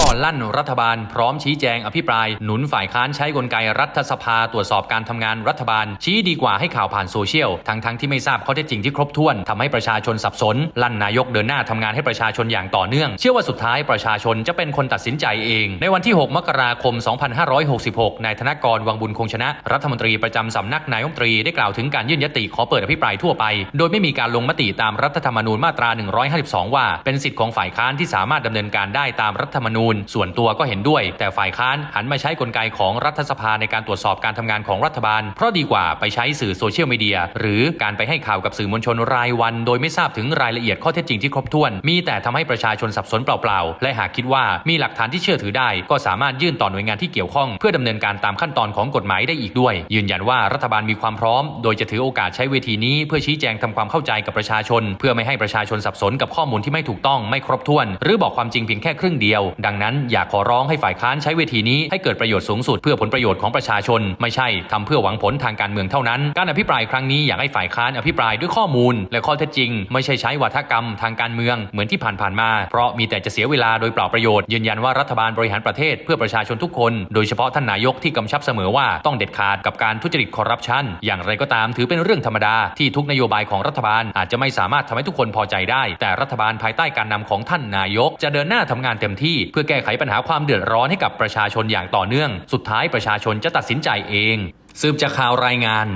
ก่อนลั่นรัฐบาลพร้อมชี้แจงอภิปราย หนุนฝ่ายค้านใช้กลไกรัฐสภาตรวจสอบการทำงานรัฐบาล ชี้ดีกว่าให้ข่าวผ่านโซเชียล ทั้งทั้งที่ไม่ทราบข้อเท็จจริงที่ครบถ้วนทำให้ประชาชนสับสน ลั่นนายกเดินหน้าทำงานให้ประชาชนอย่างต่อเนื่อง เชื่อว่าสุดท้ายประชาชนจะเป็นคนตัดสินใจเอง ในวันที่ 6 มกราคม 2566นายธนกรวังบุญคงชนะ รัฐมนตรีประจำสำนักนายกรัฐมนตรีได้กล่าวถึงการยื่นยติขอเปิดอภิปรายทั่วไป โดยไม่มีการลงมติตามรัฐธรรมนูญมาตรา 152 ว่า เป็นสิทธิของฝ่ายค้านที่สามารถดำเนินการได้ตามรัฐธรรมนูญส่วนตัวก็เห็นด้วย แต่ฝ่ายค้านหันมาใช้กลไกของรัฐสภาในการตรวจสอบการทำงานของรัฐบาล เพราะดีกว่าไปใช้สื่อโซเชียลมีเดียหรือการไปให้ข่าวกับสื่อมวลชนรายวัน โดยไม่ทราบถึงรายละเอียดข้อเท็จจริงที่ครบถ้วน มีแต่ทำให้ประชาชนสับสนเปล่าๆ และหากคิดว่ามีหลักฐานที่เชื่อถือได้ ก็สามารถยื่นต่อหน่วยงานที่เกี่ยวข้อง เพื่อดำเนินการตามขั้นตอนของกฎหมายได้อีกด้วย ยืนยันว่ารัฐบาลมีความพร้อม โดยจะถือโอกาสใช้เวทีนี้ เพื่อชี้แจงทำความเข้าใจกับประชาชน เพื่อไม่ให้ประชาชนสับสนกับข้อมูลที่ไม่ถูกต้องไม่ครบถ้วน หรือบอกความจริงเพียงแค่ครึ่งเดียวดังนั้นอยากขอร้องให้ฝ่ายค้านใช้เวทีนี้ให้เกิดประโยชน์สูงสุดเพื่อผลประโยชน์ของประชาชน ไม่ใช่ทำเพื่อหวังผลทางการเมืองเท่านั้น การอภิปรายครั้งนี้อยากให้ฝ่ายค้านอภิปรายด้วยข้อมูล และข้อเท็จจริง ไม่ใช่ใช้วาทกรรมทางการเมืองเหมือนที่ผ่านๆมา เพราะมีแต่จะเสียเวลาโดยเปล่าประโยชน์ยืนยันว่ารัฐบาลบริหารประเทศเพื่อประชาชนทุกคน โดยเฉพาะท่านนายกที่กำชับเสมอว่าต้องเด็ดขาดกับการทุจริตคอร์รัปชันอย่างไรก็ตามถือเป็นเรื่องธรรมดาที่ทุกนโยบายของรัฐบาลอาจจะไม่สามารถทำให้ทุกคนพอใจได้ แต่รัฐบาลภายใต้การนำของท่านนายก จะเดินหน้าทำงานเต็มที่เพื่อพื่อแก้ไขปัญหาความเดือดร้อนให้กับประชาชนอย่างต่อเนื่อง สุดท้ายประชาชนจะตัดสินใจเอง สืบจากข่าวรายงาน